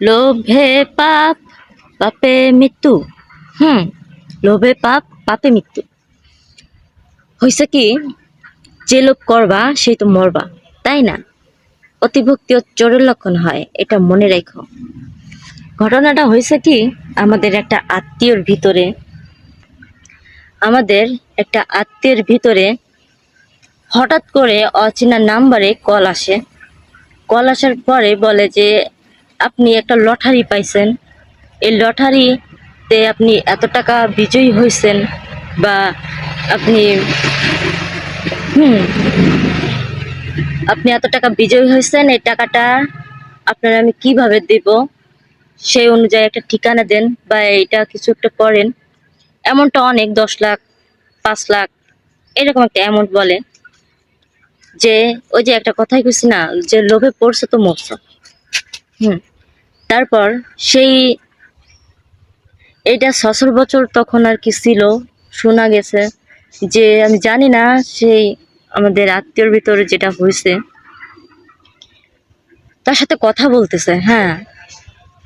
লোভে পাপ, পাপে মৃত্যু। হুম, লোভে পাপ, পাপে মৃত্যু। হয়েছে কি, যে লোভ করবা, সেই তো মরবা, তাই না? অতিভক্তি ও চোরের লক্ষণ হয়, এটা মনে রেখো। ঘটনাটা হয়েছে কি, আমাদের একটা আত্মীয়র ভিতরে, আমাদের একটা আত্মীয়ের ভিতরে হঠাৎ করে অচেনা নাম্বারে কল আসে। কল আসার পরে বলে যে আপনি একটা লটারি পাইছেন। এই লটারিতে আপনি এত টাকা বিজয়ী হয়েছেন বা আপনি, হুম, আপনি এত টাকা বিজয়ী হয়েছেন এই টাকাটা আপনার আমি কীভাবে দেব? সেই অনুযায়ী একটা ঠিকানা দেন বা এইটা কিছু একটা করেন। এমনটা অনেক, দশ লাখ, পাঁচ লাখ, এরকম একটা অ্যামাউন্ট বলে। যে, ওই যে একটা কথাই কইছি না, যে লোভে পড়ছে তো মরছে। হুম। তারপর সেই এটা সসর বছর তখন আর কি ছিল, শোনা গেছে যে, আমি জানি না সেই আমাদের আত্মীয়র ভিতরে যেটা হয়েছে। তার সাথে কথা বলতেছে হ্যাঁ।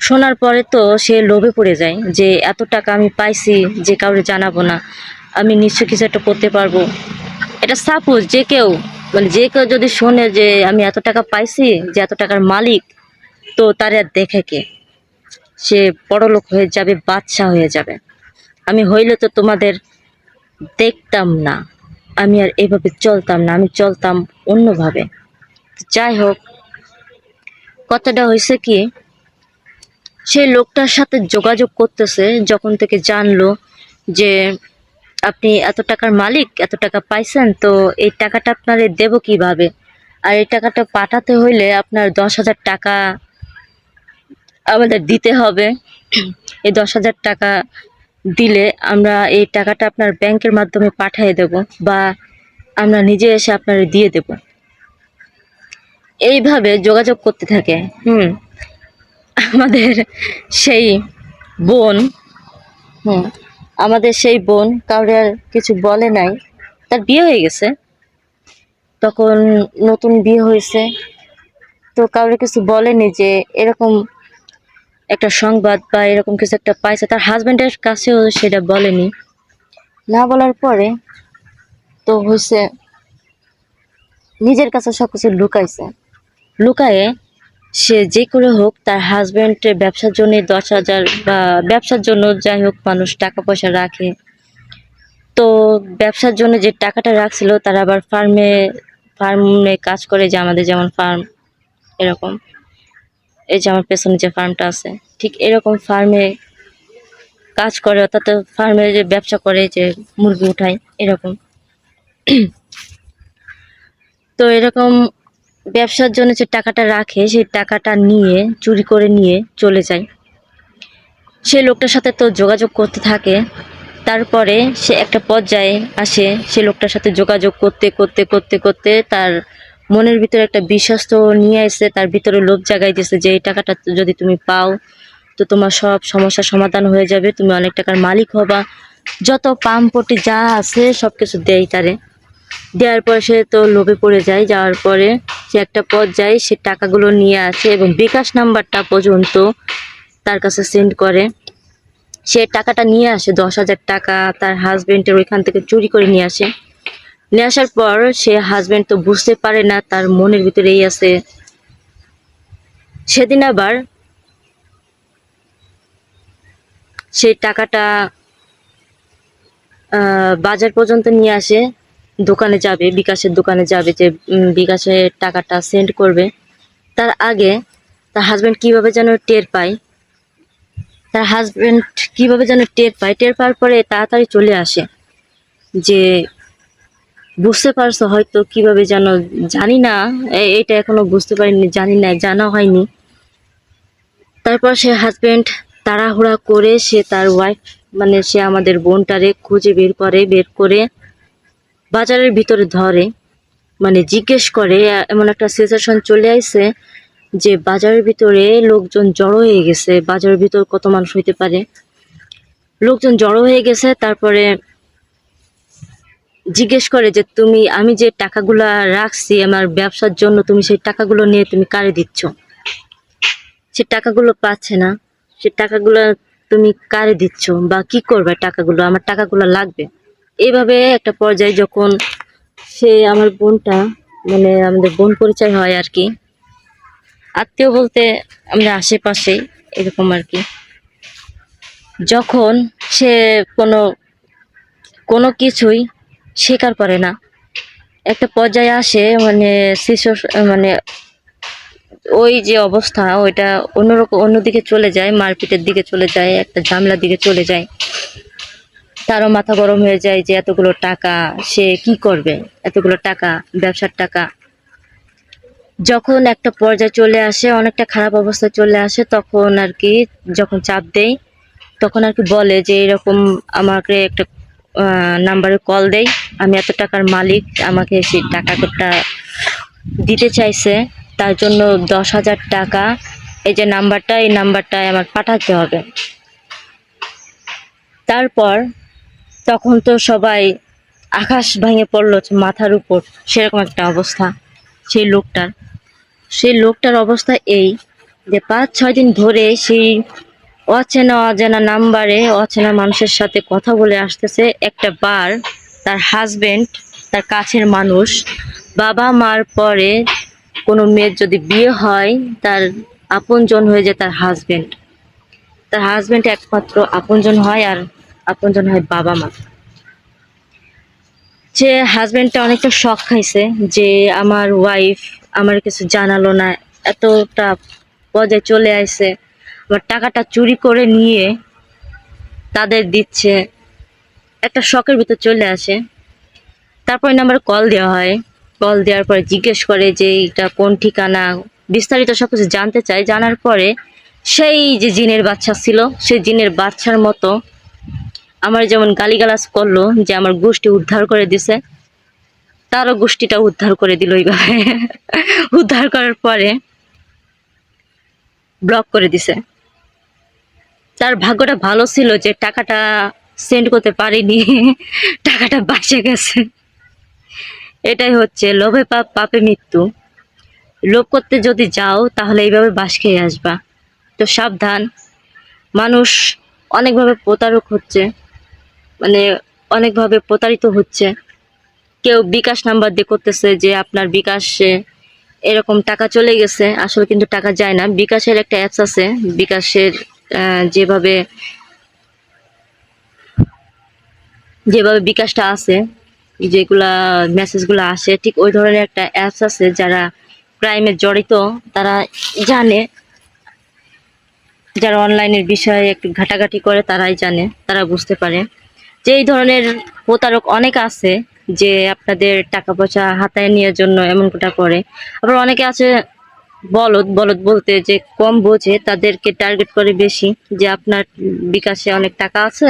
শোনার পরে তো সে লোভে পড়ে যায় যে, এত টাকা আমি পাইছি, যে কাউরে জানাব না, আমি নিশ্চয় কিছু একটা করতে পারব। এটা সাপোজ যে কেউ মানে যে কেউ যদি শোনে যে, আমি এত টাকা পাইছি, যে এত টাকার মালিক তো তার আর দেখে কে? সে বড়লোক হয়ে যাবে বাদশা হয়ে যাবে। আমি হইলে তো তোমাদের দেখতাম না। আমি আর এভাবে চলতাম না, আমি চলতাম অন্যভাবে। যাই হোক, কথাটা হয়েছে কি সেই লোকটার সাথে যোগাযোগ করতেছে, যখন থেকে জানলো যে আপনি এত টাকার মালিক, এত টাকা পাইছেন, তো এই টাকাটা আপনারে দেব কীভাবে? আর এই টাকাটা পাঠাতে হইলে আপনার দশ হাজার টাকা আমাদের দিতে হবে। এই দশ হাজার টাকা দিলে আমরা এই টাকাটা আপনার ব্যাংকের মাধ্যমে পাঠিয়ে দেব বা আমরা নিজে এসে আপনার দিয়ে দেব। এইভাবে যোগাযোগ করতে থাকে। হুম। আমাদের সেই বোন, হুম, আমাদের সেই বোন কাউরে আর কিছু বলে নাই। তার বিয়ে হয়ে গেছে। তখন নতুন বিয়ে হয়েছে। তো কাউরে কিছু বলেনি যে এরকম একটা সংবাদ বা এরকম কিছু একটা পাইছে, তার হাজব্যান্ডের কাছেও সেটা বলেনি। না বলার পরে তো হয়েছে নিজের কাছে সব কিছু লুকাইছে। লুকায়ে সে যে করে হোক তার হাজবেন্ডের ব্যবসার জন্য দশ হাজার বা ব্যবসার জন্য যাই হোক মানুষ টাকা পয়সা রাখে। তো ব্যবসার জন্য যে টাকাটা রাখছিল, তারা আবার ফার্মে ফার্মে কাজ করে যে আমাদের যেমন ফার্ম এরকম। এই যে আমার পেছনে যে ফার্মটা আছে, ঠিক এরকম ফার্মে কাজ করে, অর্থাৎ ফার্মে যে ব্যবসা করে, যে মুরগি উঠায়, এরকম। তো এরকম ব্যবসার জন্য যে টাকাটা রাখে, সেই টাকাটা নিয়ে, চুরি করে নিয়ে চলে যায়। সে লোকটার সাথে তো যোগাযোগ করতে থাকে। তারপরে সে একটা পর্যায়ে আসে, সে লোকটার সাথে যোগাযোগ করতে করতে করতে করতে তার মনের ভিতরে একটা বিশ্বাস তো নিয়ে এসে তার ভিতরে লোভ জাগাই দিয়েছে যে এই টাকাটা যদি তুমি পাও, তো তোমার সব সমস্যার সমাধান হয়ে যাবে, তুমি অনেক টাকার মালিক হবা। যত পাম্পটি যা আছে সব কিছু দেয় তারে। দেওয়ার পর সে তো লোভে পড়ে যায়, যাওয়ার পরে সে একটা পথ যায়, সে টাকাগুলো নিয়ে আসে এবং বিকাশ নাম্বারটা পর্যন্ত তার কাছে সেন্ড করে। সে টাকাটা নিয়ে আসে, দশ হাজার টাকা তার হাজবেন্ডের ওইখান থেকে চুরি করে নিয়ে আসে। নিয়ে আসার পর সে হাজবেন্ড তো বুঝতে পারে না তার মনের ভিতরেই আছে। সেদিন আবার সেই টাকাটা বাজার পর্যন্ত নিয়ে আসে দোকানে যাবে বিকাশের দোকানে যাবে যে উম, বিকাশে টাকাটা সেন্ড করবে। তার আগে তার হাজবেন্ড কীভাবে যেন টের পায় তার হাজবেন্ড কীভাবে যেন টের পায় টের পাওয়ার পরে তাড়াতাড়ি চলে আসে যে বুঝতে পারছ হয়তো কীভাবে যেন, জানি না এটা এখনও বুঝতে পারিনি, জানি না, জানা হয়নি। তারপর সে হাজবেন্ড তাড়াহুড়া করে সে তার ওয়াইফ মানে সে আমাদের বোনটারে খুঁজে বের করে বের করে বাজারের ভিতরে ধরে। মানে জিজ্ঞেস করে এমন একটা সিচুয়েশন চলে আসছে যে বাজারের ভিতরে লোকজন জড়ো হয়ে গেছে, বাজারের ভিতর কত মানুষ হইতে পারে। লোকজন জড়ো হয়ে গেছে, তারপরে জিজ্ঞেস করে যে তুমি, আমি যে টাকাগুলো রাখছি আমার ব্যবসার জন্য, তুমি সেই টাকাগুলো নিয়ে তুমি কারে দিচ্ছ? সে টাকাগুলো পাচ্ছে না। সে টাকাগুলো তুমি কারে দিচ্ছ বা কি করবে টাকাগুলো? আমার টাকাগুলো লাগবে। এইভাবে একটা পর্যায়ে যখন সে আমার বোনটা মানে আমাদের বোন পরিচয় হয় আর কি, আত্মীয় বলতে আমরা আশেপাশে এরকম আর কি। যখন সে কোনো কোনো কিছুই স্বীকার করে না। একটা পর্যায়ে আসে মানে শিশু মানে ওই যে অবস্থা, ওইটা অন্যরকম অন্যদিকে চলে যায়, মারপিটের দিকে চলে যায়, একটা ঝামেলার দিকে চলে যায়। তারও মাথা গরম হয়ে যায় যে এতগুলো টাকা, সে কি করবে? এতগুলো টাকা, ব্যবসার টাকা। যখন একটা পর্যায়ে চলে আসে, অনেকটা খারাপ অবস্থা চলে আসে, তখন আর কি, যখন চাপ দেয়, তখন আর কি বলে যে এরকম আমাকে একটা নাম্বারে কল দেই। আমি এত টাকার মালিক, আমাকে সেই টাকাটা দিতে চাইছে। তার জন্য দশ হাজার টাকা। এই যে নাম্বারটা, এই নাম্বারটায় আমার পাঠাতে হবে। তারপর তখন তো সবাই আকাশ ভেঙে পড়ল, মাথার উপর। সেরকম একটা অবস্থা সেই লোকটার। সেই লোকটার অবস্থা এই যে পাঁচ, ছয় দিন ধরে সেই অচেনা অজানা নাম্বারে অচেনা মানুষের সাথে কথা বলে আসতেছে একটা বার। তার হাজবেন্ড তার কাছের মানুষ। বাবা মার পরে কোনো মেয়ের যদি বিয়ে হয়, তার আপনজন হয়ে যায় তার হাজবেন্ড তার হাজবেন্ড একমাত্র আপনজন হয় আর আপনজন হয় বাবা মা। যে হাজবেন্ডটা অনেকটা শখ খাইছে যে আমার ওয়াইফ আমার কিছু জানালো না, এতটা পর্যায়ে চলে আসছে আমার টাকাটা চুরি করে নিয়ে তাদের দিচ্ছে। একটা শখের ভিতর চলে আসে। তারপর নাম্বার কল দেওয়া হয়। কল দেওয়ার পরে জিজ্ঞেস করে যে এটা কোন ঠিকানা? বিস্তারিত সব কিছু জানতে চায়। জানার পরে সেই যে জিনের বাচ্চা ছিল, সেই জিনের বাচ্চার মতো আমার যেমন গালিগালাজ করল যে আমার গোষ্ঠী উদ্ধার করে দিছে, তারও গোষ্ঠীটা উদ্ধার করে দিল এইভাবে। উদ্ধার করার পরে ব্লক করে দিছে। তার ভাগ্যটা ভালো ছিল যে টাকাটা সেন্ড করতে পারিনি। টাকাটা বাঁচে গেছে। এটাই হচ্ছে লোভে পাপ, পাপে মৃত্যু। লোভ করতে যদি যাও, তাহলে এইভাবে বাস খেয়ে আসবা। তো সাবধান। মানুষ অনেকভাবে প্রতারক হচ্ছে। মানে অনেকভাবে প্রতারিত হচ্ছে। কেউ বিকাশ নাম্বার দিয়ে করতেছে যে আপনার বিকাশে এরকম টাকা চলে গেছে। আসলে কিন্তু টাকা যায় না। বিকাশের একটা অ্যাপস আছে। বিকাশের যেভাবে যেভাবে বিকাশটা আছে, যেগুলা মেসেজগুলো আসে, ঠিক ওই ধরনের একটা অ্যাপস আছে যারা ক্রাইমে জড়িত, তারা জানে। যারা অনলাইনের বিষয়ে একটু ঘাটাঘাটি করে, তারাই জানে, তারা বুঝতে পারে। যে এই ধরনের প্রতারক অনেক আছে, যে আপনাদের টাকা পয়সা হাতায় নেওয়ার জন্য এমনটা করে। আবার অনেকে আছে বলদ বলদ বলতে যে কম বোঝে, তাদেরকে টার্গেট করে বেশি, যে আপনার বিকাশে অনেক টাকা আছে,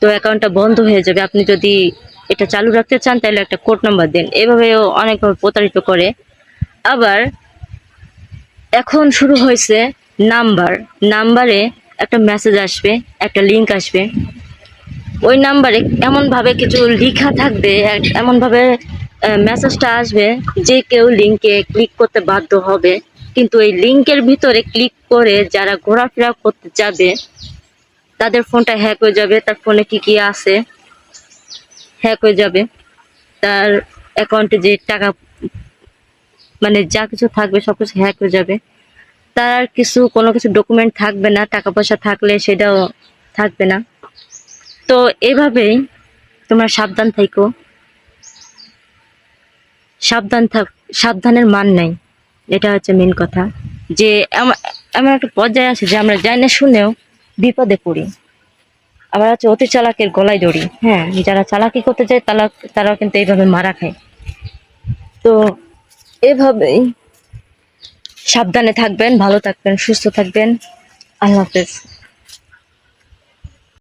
তো অ্যাকাউন্টটা বন্ধ হয়ে যাবে। আপনি যদি এটা চালু রাখতে চান, তাহলে একটা কোড নাম্বার দেন। এভাবেও অনেকভাবে প্রতারিত করে। আবার এখন শুরু হয়েছে নাম্বার। নাম্বারে একটা মেসেজ আসবে, একটা লিংক আসবে। ওই নাম্বারে এমনভাবে কিছু লেখা থাকবে, এমনভাবে মেসেজটা আসবে যে কেউ লিঙ্কে ক্লিক করতে বাধ্য হবে। কিন্তু এই লিঙ্কের ভিতরে ক্লিক করে যারা ঘোরাফেরা করতে যাবে, তাদের ফোনটা হ্যাক হয়ে যাবে। তার ফোনে কি কি আছে হ্যাক হয়ে যাবে। তার অ্যাকাউন্টে যে টাকা মানে যা কিছু থাকবে সব কিছু হ্যাক হয়ে যাবে। তার কিছু, কোনো কিছু ডকুমেন্ট থাকবে না, টাকা পয়সা থাকলে সেটাও থাকবে না। তো এভাবেই তোমরা সাবধান থাইকো সাবধান থাক, সাবধানের মান নাই। এটা হচ্ছে মেন কথা। যে এম- এমন একটা পর্যায়ে আছে যে আমরা জানি না শুনেও বিপদে পড়ি। আবার হচ্ছে অতি চালাকের গলায় দড়ি। হ্যাঁ যারা চালাকি করতে যায় তারা তারাও কিন্তু এইভাবে মারা খায়। তো এভাবেই সাবধানে থাকবেন, ভালো থাকবেন, সুস্থ থাকবেন। আল্লাহ হাফেজ।